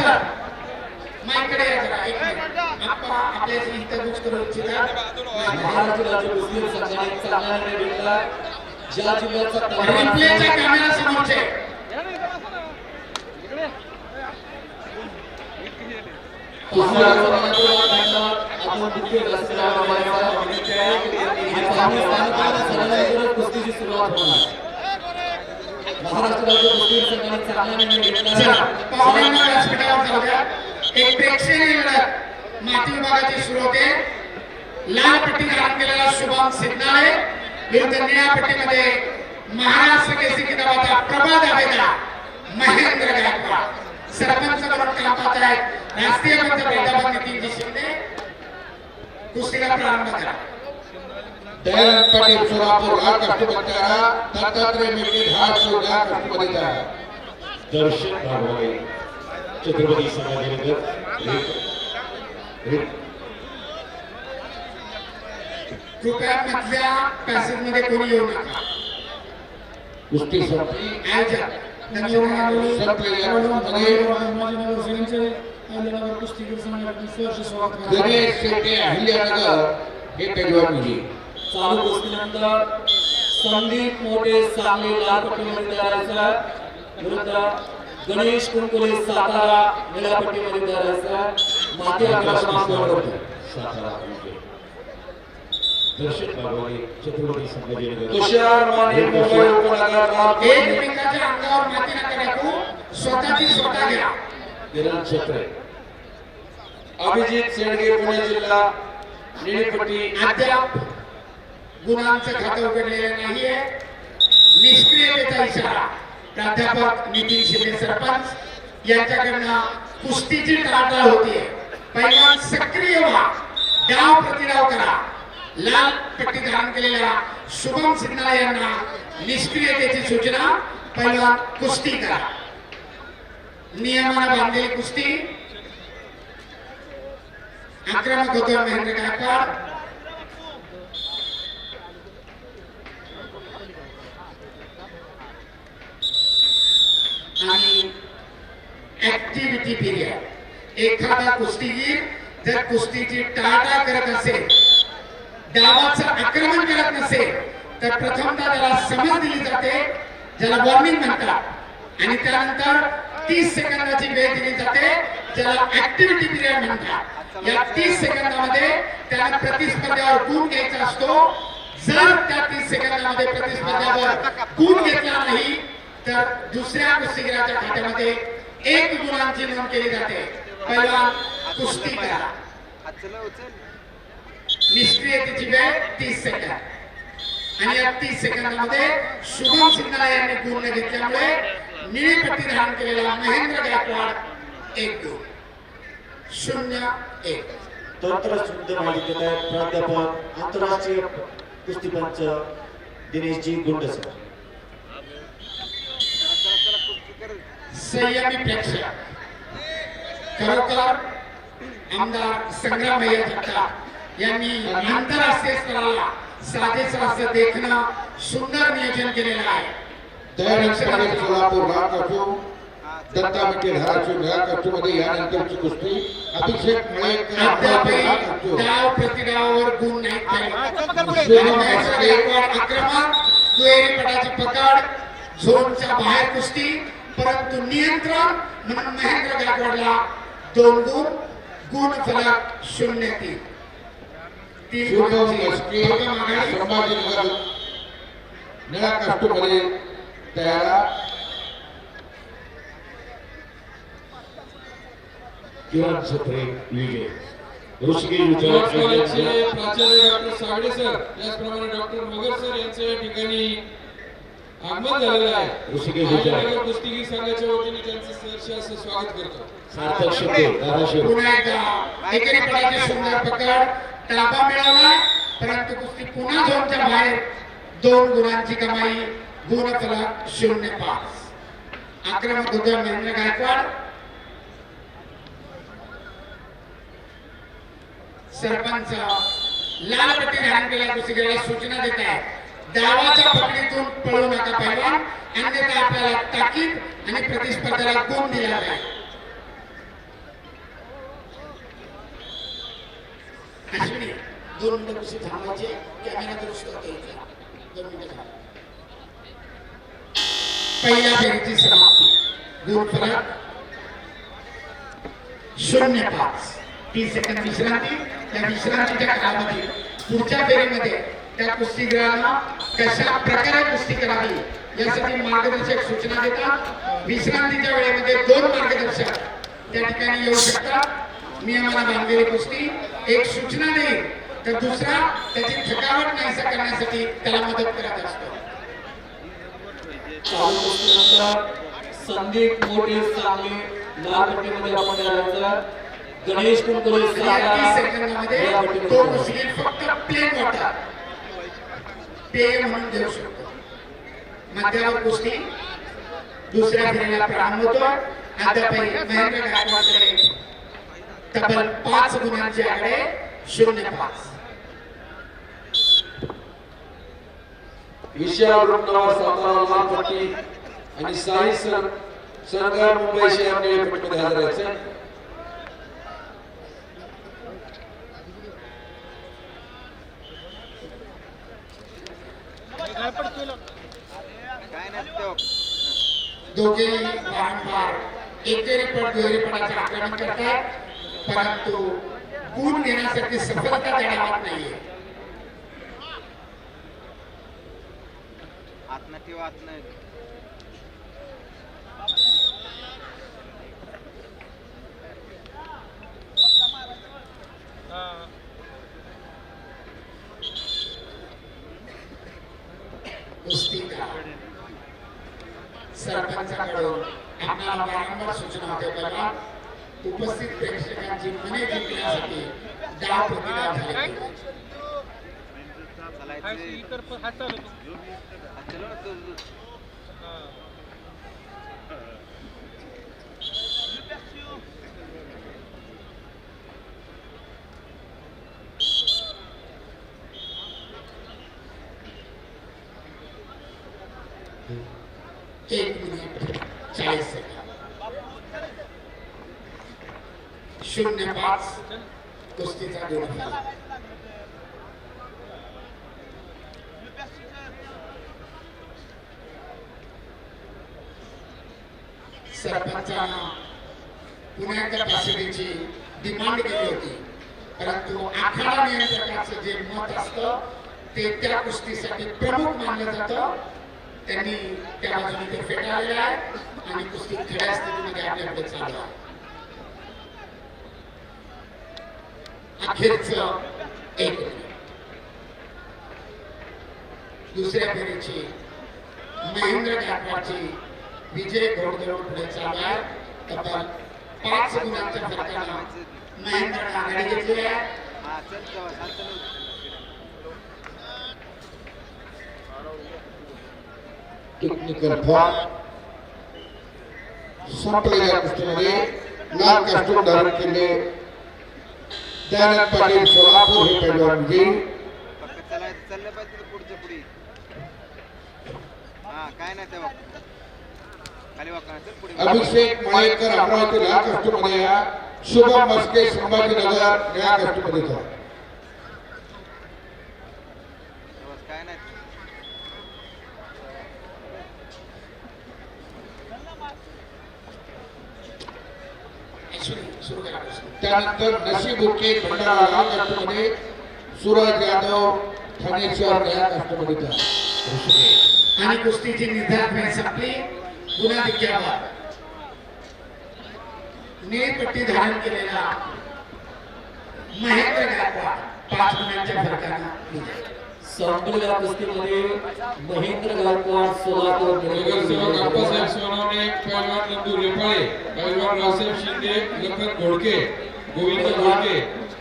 Sir माझ्याकडे या जरा एक मिनिट आप्पा आपल्याशी इथं गोष्ट करू इच्छितात महाराष्ट्र राज्य मुस्लिम संघाने चांगला निर्णय घेतला ज्या जिल्ह्याचा रिप्लेच्या कॅमेरा समोरचे कुस्तीची सुरुवात होणार महाराष्ट्र राज्य मुस्लिम संघाने चांगला निर्णय घेतला पाहुण्यांना व्यासपीठावर जाऊ द्या एक प्रेक्षणीय लढत माती होते लाल पट्टी धारण केलेला शुभम विरुद्ध निळ्या पट्टीमध्ये महाराष्ट्र केसरी किताबाचा प्रबळ दावेदार महेंद्र गायकवाड सरपंच म्हणून काम पाहत आहेत राष्ट्रीय पंच नितीनजी शिंदे कुस्तीला प्रारंभ करा. दयानंद पाटील सोलापूर हा? कष्टपत्याला दत्तात्रय मेटे हा सोडा कष्टपतीचा दर्शन भागवले छत्रपती संभाजीनगर एक कृपया मधल्या पॅसेजमध्ये कोणी येऊ नका कुस्ती संपली आयोजक धन्यवाद संपली यामध्ये गणेश शेट्टे अहिल्यानगर हे पैलवान मुली चालू कुस्तीनंतर संदीप मोठे सांगली लाल पट्टीमध्ये तयार आहे विरुद्ध गणेश कुंकुले सातारा निळ्या पट्टीमध्ये तयार आहे माती छत्रपती संभाजीनगर तुषार माने मुंबई उपनगर एकमेकाच्या अंगावर माती नका टाकू. स्वतःची स्वतः घ्या. किरण छत्रे. अभिजित शेडगे पुणे जिल्हा निळीपट्टी अद्याप गुणांचं खातं उघडलेलं नाहीये. निष्क्रियतेचा इशारा. प्राध्यापक नितीन शिंदे सरपंच यांच्याकडनं कुस्तीची टाळटाळ होतीये. पहिला सक्रिय व्हा. डाव प्रतिडाव करा. लाल पट्टी धारण केलेल्या शुभम सिन्हा यांना निष्क्रियतेची सूचना. पहिला कुस्ती करा. नियमानं बांधलेली कुस्ती. आक्रमक होतो महेंद्र गायकवाड. आणि ऍक्टिव्हिटी पिरियड एखादा कुस्तीगीर जर कुस्तीची टाटा करत असेल डावाचं आक्रमण करत नसेल तर प्रथमतः त्याला समज दिली जाते ज्याला वॉर्निंग म्हणतात. आणि त्यानंतर तीस सेकंदाची वेळ दिली जाते ज्याला ऍक्टिव्हिटी पिरियड म्हणतात. या तीस सेकंदामध्ये त्याला प्रतिस्पर्ध्यावर गुण घ्यायचा असतो. जर त्या तीस सेकंदामध्ये प्रतिस्पर्ध्यावर गुण घेतला नाही तर दुसऱ्या कुस्तीगिराच्या खात्यामध्ये एक गुणांची नोंद केली जाते. पहिला कुस्ती करा. निष्क्रियतेची वेळ तीस सेकंद. आणि या तीस सेकंदामध्ये शुभम सिन्हा यांनी गुण घेतल्यामुळे निळी पट्टी धारण केलेला महेंद्र गायकवाड एक गुण. शून्य एक. तंत्र तंत्रशुद्ध मालिकेत प्राध्यापक आंतरराष्ट्रीय कुस्तीपंच दिनेशजी गुंडसर संयमी प्रेक्षक खरोखर आमदार संग्रामय्या जगताप यांनी आंतरराष्ट्रीय स्तराला साजेसं असं देखणं सुंदर नियोजन केलेलं आहे. पाटील सोलापूर हा कष्टू दत्ता ह्या यानंतरची कुस्ती अभिषेक मळेकर डाव प्रतिडावावर गुण दुहेरी पटाची पकड झोनच्या बाहेर कुस्ती. परंतु नियंत्रण म्हणून महेंद्र गायकवाडला दोन गुण गुण फलक शून्य तीन. आघाडी. संभाजीनगर निळा कष्टूमध्ये तयार किरण छत्रे विजय. ऋषिकेश विजय. कॉलेजचे प्राचार्य डॉक्टर सागडे सर त्याचप्रमाणे डॉक्टर मगर सर यांचं या ठिकाणी आगमन झालेलं आहे. ऋषिकेश विजय महानगर कुस्तीगीर संघाच्या वतीने त्यांचं सहर्ष असं स्वागत करतो. सार्थक शिंदे धाराशिव. पुन्हा एकदा एकेरी पडाची सुंदर पकड ताबा मिळवला परंतु कुस्ती पुन्हा झोनच्या बाहेर दोन गुणांची कमाई गुण शून्य पाच. आक्रमक होतो महेंद्र गायकवाड. सरपंच लाल पट्टी धारण केल्या कुस्तीगीराला सूचना देत आहेत. डावाच्या पकडीतून पळू नका पहिला. अन्यथा आपल्याला ताकीद आणि प्रतिस्पर्धाला गुण दिला जाईल अश्विनी दोन पहिल्या फेरीची समाप्ती. शून्य पाच. तीस सेकंद विश्रांती. त्या विश्रांतीच्या कालावधी पुढच्या फेरीमध्ये त्या कुस्तीगीरांना कशा प्रकारे कुस्ती करावी यासाठी मार्गदर्शक सूचना देतात. विश्रांतीच्या वेळेमध्ये दोन मार्गदर्शक त्या ठिकाणी येऊ शकतात. नियमाला बांधलेली कुस्ती एक सूचना देईल तर दुसरा त्याची थकावट नाहीसा करण्यासाठी त्याला मदत करत असतो. संदीप मोठे सांगली लाल पट्टीमध्ये आपण गणेश कुलकर्णी सेकंदामध्ये तो कुस्ती फक्त प्लेन वॉटर पेय म्हणून देऊ शकतो. मध्यावर कुस्ती दुसऱ्या फेरीला प्रारंभ होतो. महेंद्र गायकवाडकडे तब्बल पाच गुणांचे आकडे शून्य पाच. विशाल लाल आणि साई सर सरकार मुंबई शहर निळ्या हजर सर. दोघे वारंवार एकेरीपट दुहेरीपणाचे आक्रमण करतात परंतु गुण घेण्यासाठी सफलता देण्यात नाहीये. ठेव आतनं. कुस्तीकार सरपंचाकडून आपल्याला वारंवार सूचना होत्या बघा उपस्थित प्रेक्षकांची मने जिंकण्यासाठी डाव प्रतिकार झाले पाहिजे. चालायचं हात चालव ना तू एक मिनिट चाळीस सेकंद शून्य पाच कुस्तीचा गुणफल सरपंचानं पुण्याच्या फॅसिलिटीची डिमांड केली होती. परंतु आखाडा नियंत्रकाचं जे मत असतं ते त्या कुस्तीसाठी प्रमुख मानलं जातं. त्यांनी त्या बाजूने ते फेटाळलेलं आहे आणि कुस्ती खड्या स्थितीमध्ये आपल्याकडे चालू आहे अखेरच एक दुसऱ्या फेरीची महेंद्र गायकवाडची विजय घोडदळ पुढे चालू आहे. तब्बल पाच गुणांच्या फरकानं महेंद्रने आघाडी घेतली आहे. टेक्निकल फॉल संपलेल्या कुस्तीमध्ये लाल कास्टूम धारण केले. दयानंद पाटील सोलापूर हे पैलवान पुढे हा नाही अभिषेक माळेकर अमरावती लाल कास्टूमध्ये या शुभम मस्के संभाजीनगर निळ्या कास्टूमध्ये जा तेव्हाच काय नाही अश्विनी सुरू करा कुस्ती. त्यानंतर नशीब उके भंडारा लाल सूरज यादव ठाणे शहर निळ्या कास्टूमध्ये आणि कुस्तीची निर्धार संपली. पुन्हा गुणाधिक्यावर नेपट्टी धारण केलेला महेंद्र गायकवाड पाच गुणांच्या फरकानं विजय. या कुस्तीमध्ये महेंद्र गायकवाड सोलापूर नगरसेवक निळ्या अप्पासाहेब सोनवणे पैलवान नंदू रेपाळे पैलवान रावसाहेब शिंदे लखन घोडके गोविंद घोडके